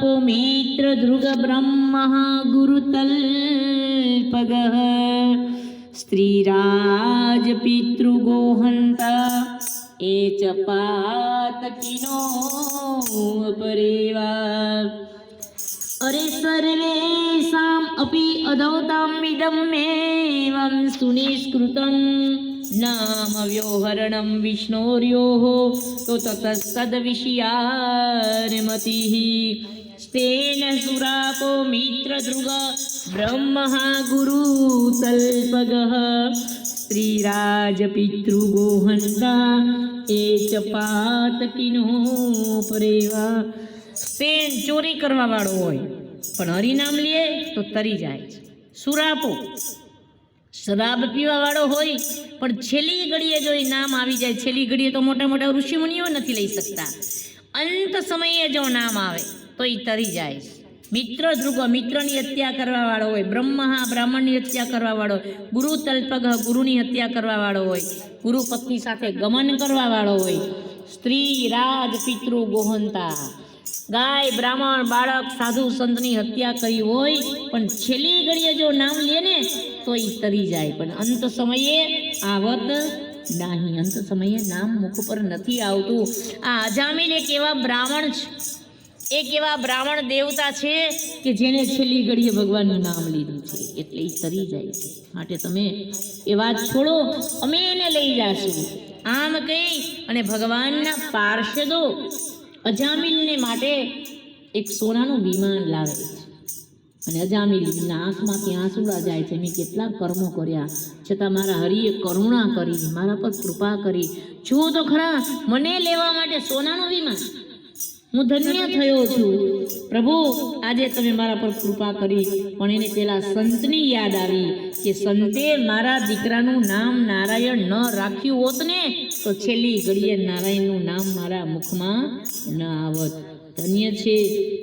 पुमेत्रधृगब्रह्मगुरुतल्पगः स्त्रीराजपितृगोहन्त ये च पातकिनोपरेवा अरे सर्वेषाम् अपि अधौतामिदमेवं सुनिष्कृतं नाम व्योहरणं विष्णोर्योः तो ततस्तद्विषयार्मतिः स्तेन सुरापो मित्रदृग ब्रह्मः गुरुतल्पगः સ્ત્રીરાજપિતૃગોહંતા એ ચ પાતકીનો પરેવા પેન ચોરી કરવા વાળો હોય પણ હરિનામ લે તો તરી જાય છે સુરાપો શરાબ પીવા વાળો હોય પણ છેલ્લી ઘડીએ જો એ નામ આવી જાય છેલ્લી ઘડીએ તો મોટા મોટા ઋષિમુનિઓ નથી લઈ શકતા અંત સમયે જો નામ આવે તો એ તરી જાય. મિત્ર ધ્રુગો મિત્રની હત્યા કરવા વાળો હોય બ્રહ્મહા બ્રાહ્મણની હત્યા કરવા વાળો હોય, ગુરુ તલ્પગ, ગુરુની હત્યા કરવા વાળો હોય, ગુરુ પત્ની સાથે ગમન કરવા વાળો હોય, સ્ત્રી, રાજ, પિતૃ, ગોહંતા. ગાય, બ્રાહ્મણ, બાળક, સાધુ સંતની હત્યા કરી હોય, પણ છેલ્લી ઘડીએ જો નામ લે ને તો એ તરી જાય. પણ અંત સમયે આવત નહીં. અંત સમયે નામ મુખ પર નથી આવતું. આ અજામીલ એક એવા બ્રાહ્મણ છે? એક એવા બ્રાહ્મણ દેવતા છે કે જેને છેલ્લી ઘડીએ ભગવાનનું નામ લીધું છે. એટલે એ તરી જાય છે. માટે તમે એ વાત છોડો, અમે એને લઈ જાશું. આમ કહી અને ભગવાનના પાર્ષદો અજામિલને માટે એક સોનાનું વિમાન લાવે છે. અને અજામિલના આંખમાંથી આંસુડા જાય છે. મેં કેટલા કર્મો કર્યા. છતાં મારા હરિએ કરુણા કરી, મારા પર કૃપા કરી. જુઓ તો ખરા, મને લેવા માટે સોનાનું વિમાન. હું ધન્ય થયો છું. પ્રભુ, આજે તમે મારા પર કૃપા કરી, પણ એને પેલા સંતની યાદ આવી કે સંતે મારા દીકરાનું નામ નારાયણ ન રાખ્યું હોત ને, તો છેલ્લી ઘડીએ નારાયણનું નામ મારા મુખમાં ન આવત. ધન્ય છે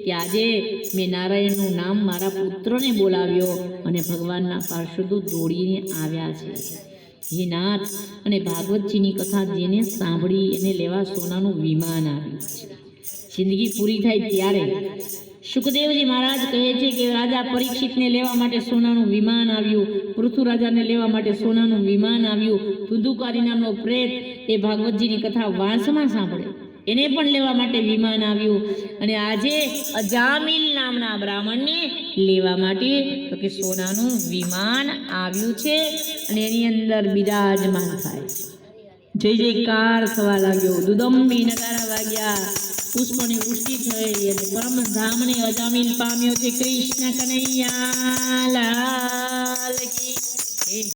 કે આજે મેં નારાયણનું નામ મારા પુત્રને બોલાવ્યો અને ભગવાનના પાર્ષદો દોડીને આવ્યા છે. હે નાથ, અને ભાગવતજીની કથા જેને સાંભળી એને લેવા સોનાનું વિમાન આવ્યું છે. જિંદગી પૂરી થાય ત્યારે. સુખદેવજી મહારાજ કહે છે કે રાજા પરીક્ષિતને લેવા માટે સોનાનું વિમાન આવ્યું. પૃથુ લેવા માટે સોનાનું વિમાન આવ્યું. ધુધુકારી નામનો પ્રેત એ ભાગવતજીની કથા વાંસમાં સાંભળે. એને પણ લેવા માટે વિમાન આવ્યું. અને આજે અજામિલ નામના બ્રાહ્મણને લેવા માટે તો કે સોનાનું વિમાન આવ્યું છે અને એની અંદર બિરાજમાન થાય જય જયકાર થવા લાગ્યો દુદંબી નગારા વાગ્યા. પુષ્પોની પુષ્ટિ થઈ અને પરમ ધામને અજામીલ પામ્યો છે કૃષ્ણ કનૈયા લાલ